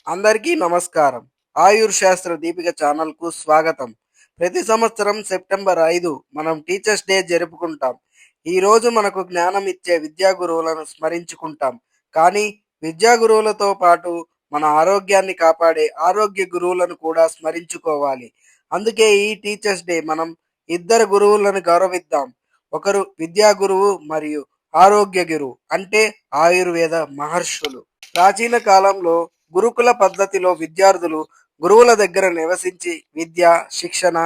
అందరికీ నమస్కారం. ఆయుర్ శాస్త్ర దీపిక ఛానల్కు స్వాగతం. ప్రతి సంవత్సరం సెప్టెంబర్ ఐదు మనం టీచర్స్ డే జరుపుకుంటాం. ఈ రోజు మనకు జ్ఞానం ఇచ్చే విద్యా గురువులను స్మరించుకుంటాం. కానీ విద్యా గురువులతో పాటు మన ఆరోగ్యాన్ని కాపాడే ఆరోగ్య గురువులను కూడా స్మరించుకోవాలి. అందుకే ఈ టీచర్స్ డే మనం ఇద్దరు గురువులను గౌరవిద్దాం. ఒకరు విద్యా గురువు మరియు ఆరోగ్య గురువు అంటే ఆయుర్వేద మహర్షులు. ప్రాచీన కాలంలో గురుకుల పద్ధతిలో విద్యార్థులు గురువుల దగ్గర నివసించి విద్య శిక్షణ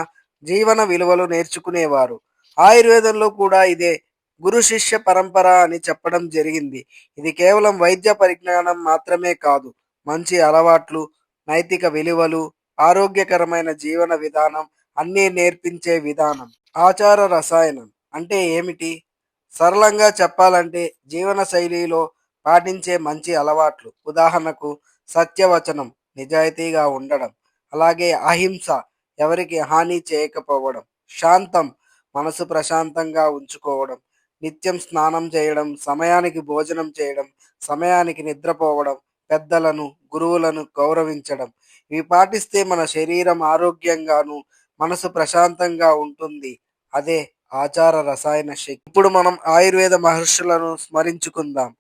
జీవన విలువలు నేర్చుకునేవారు. ఆయుర్వేదంలో కూడా ఇదే గురు శిష్య పరంపర అని చెప్పడం జరిగింది. ఇది కేవలం వైద్య పరిజ్ఞానం మాత్రమే కాదు మంచి అలవాట్లు నైతిక విలువలు ఆరోగ్యకరమైన జీవన విధానం అన్నీ నేర్పించే విధానం. ఆచార రసాయనం అంటే ఏమిటి? సరళంగా చెప్పాలంటే జీవన శైలిలో పాటించే మంచి అలవాట్లు. ఉదాహరణకు సత్యవచనం నిజాయితీగా ఉండడం అలాగే అహింస ఎవరికి హాని చేయకపోవడం శాంతం మనసు ప్రశాంతంగా ఉంచుకోవడం నిత్యం స్నానం చేయడం సమయానికి భోజనం చేయడం సమయానికి నిద్రపోవడం పెద్దలను గురువులను గౌరవించడం ఇవి పాటిస్తే మన శరీరం ఆరోగ్యంగాను మనసు ప్రశాంతంగా ఉంటుంది. అదే ఆచార రసాయన శక్తి. ఇప్పుడు మనం ఆయుర్వేద మహర్షులను స్మరించుకుందాం.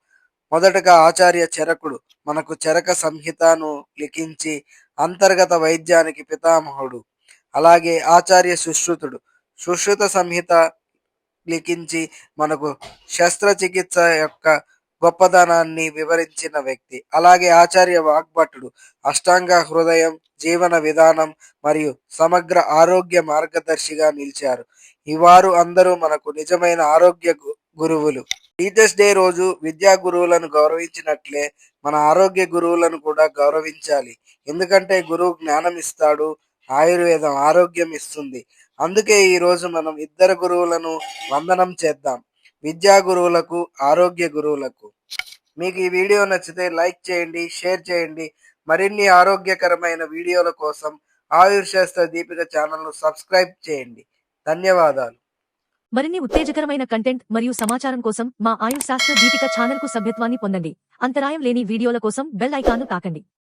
మొదటగా ఆచార్య చరకుడు మనకు చరక సంహితను లిఖించి అంతర్గత వైద్యానికి పితామహుడు అలాగే ఆచార్య సుశ్రుతుడు. సుశ్రుత సంహిత లిఖించి మనకు శస్త్రచికిత్స యొక్క గొప్పదనాన్ని వివరించిన వ్యక్తి. అలాగే ఆచార్య వాగ్భటుడు అష్టాంగ హృదయం జీవన విధానం మరియు సమగ్ర ఆరోగ్య మార్గదర్శిగా నిలిచారు. ఇవారు వారు అందరూ మనకు నిజమైన ఆరోగ్య గు- గురువులు. టీచర్స్ డే రోజు విద్యా గురువులను గౌరవించినట్లే మన ఆరోగ్య గురువులను కూడా గౌరవించాలి. ఎందుకంటే గురువు జ్ఞానం ఇస్తాడు ఆయుర్వేదం ఆరోగ్యం ఇస్తుంది. అందుకే ఈరోజు మనం ఇద్దరు గురువులను వందనం చేద్దాం. విద్యా గురువులకు ఆరోగ్య గురువులకు. మీకు ఈ వీడియో నచ్చితే లైక్ చేయండి షేర్ చేయండి. మరిన్ని ఆరోగ్యకరమైన వీడియోల కోసం ఆయుర్ శాస్త్ర దీపిక ఛానల్ను సబ్స్క్రైబ్ చేయండి. ధన్యవాదాలు. మరిన్ని ఉత్తేజకరమైన కంటెంట్ మరియు సమాచారం కోసం మా ఆయుష్ శాస్త్ర దీపిక ఛానల్కు సభ్యత్వాన్ని పొందండి. అంతరాయం లేని వీడియోల కోసం బెల్ ఐకాన్ను తాకండి.